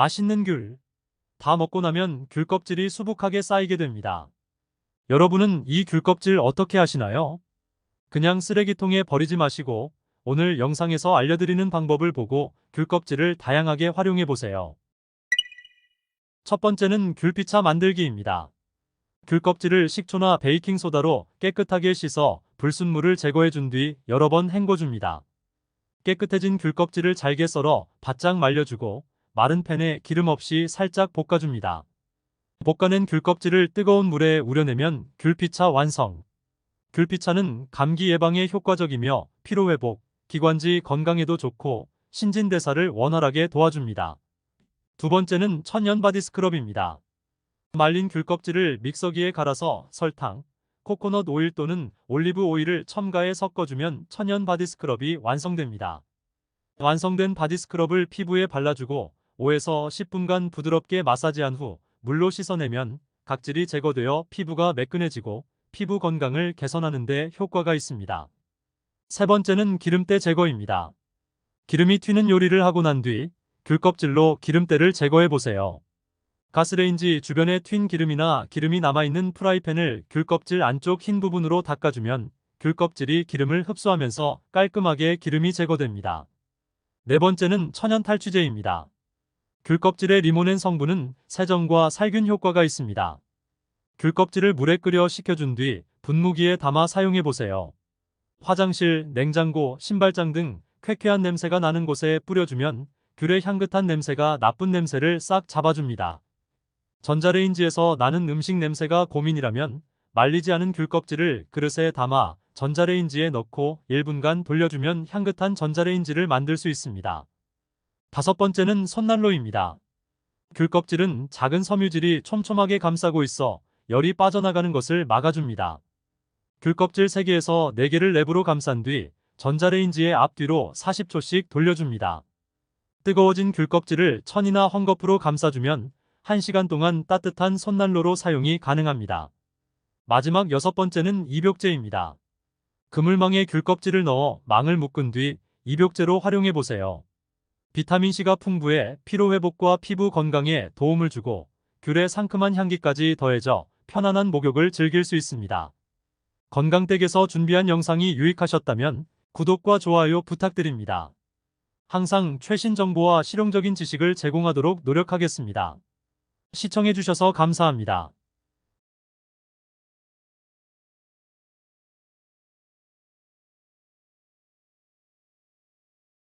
맛있는 귤. 다 먹고 나면 귤 껍질이 수북하게 쌓이게 됩니다. 여러분은 이 귤 껍질 어떻게 하시나요? 그냥 쓰레기통에 버리지 마시고 오늘 영상에서 알려드리는 방법을 보고 귤 껍질을 다양하게 활용해 보세요. 첫 번째는 귤피차 만들기입니다. 귤 껍질을 식초나 베이킹소다로 깨끗하게 씻어 불순물을 제거해 준 뒤 여러 번 헹궈줍니다. 깨끗해진 귤 껍질을 잘게 썰어 바짝 말려주고 마른 팬에 기름 없이 살짝 볶아줍니다. 볶아낸 귤 껍질을 뜨거운 물에 우려내면 귤피차 완성. 귤피차는 감기 예방에 효과적이며 피로회복, 기관지 건강에도 좋고 신진대사를 원활하게 도와줍니다. 두 번째는 천연 바디 스크럽입니다. 말린 귤 껍질을 믹서기에 갈아서 설탕, 코코넛 오일 또는 올리브 오일을 첨가해 섞어주면 천연 바디 스크럽이 완성됩니다. 완성된 바디 스크럽을 피부에 발라주고 5에서 10분간 부드럽게 마사지한 후 물로 씻어내면 각질이 제거되어 피부가 매끈해지고 피부 건강을 개선하는 데 효과가 있습니다. 세 번째는 기름때 제거입니다. 기름이 튀는 요리를 하고 난 뒤 귤껍질로 기름때를 제거해 보세요. 가스레인지 주변에 튄 기름이나 기름이 남아있는 프라이팬을 귤껍질 안쪽 흰 부분으로 닦아주면 귤껍질이 기름을 흡수하면서 깔끔하게 기름이 제거됩니다. 네 번째는 천연 탈취제입니다. 귤껍질의 리모넨 성분은 세정과 살균 효과가 있습니다. 귤껍질을 물에 끓여 식혀준 뒤 분무기에 담아 사용해 보세요. 화장실, 냉장고, 신발장 등 쾌쾌한 냄새가 나는 곳에 뿌려주면 귤의 향긋한 냄새가 나쁜 냄새를 싹 잡아줍니다. 전자레인지에서 나는 음식 냄새가 고민이라면 말리지 않은 귤 껍질을 그릇에 담아 전자레인지에 넣고 1분간 돌려주면 향긋한 전자레인지를 만들 수 있습니다. 다섯 번째는 손난로입니다. 귤 껍질은 작은 섬유질이 촘촘하게 감싸고 있어 열이 빠져나가는 것을 막아줍니다. 귤 껍질 3개에서 4개를 랩으로 감싼 뒤 전자레인지에 앞뒤로 40초씩 돌려줍니다. 뜨거워진 귤 껍질을 천이나 헝겊으로 감싸주면 1시간 동안 따뜻한 손난로로 사용이 가능합니다. 마지막 여섯 번째는 입욕제입니다. 그물망에 귤 껍질을 넣어 망을 묶은 뒤 입욕제로 활용해 보세요. 비타민C가 풍부해 피로회복과 피부 건강에 도움을 주고 귤의 상큼한 향기까지 더해져 편안한 목욕을 즐길 수 있습니다. 건강댁에서 준비한 영상이 유익하셨다면 구독과 좋아요 부탁드립니다. 항상 최신 정보와 실용적인 지식을 제공하도록 노력하겠습니다. 시청해주셔서 감사합니다.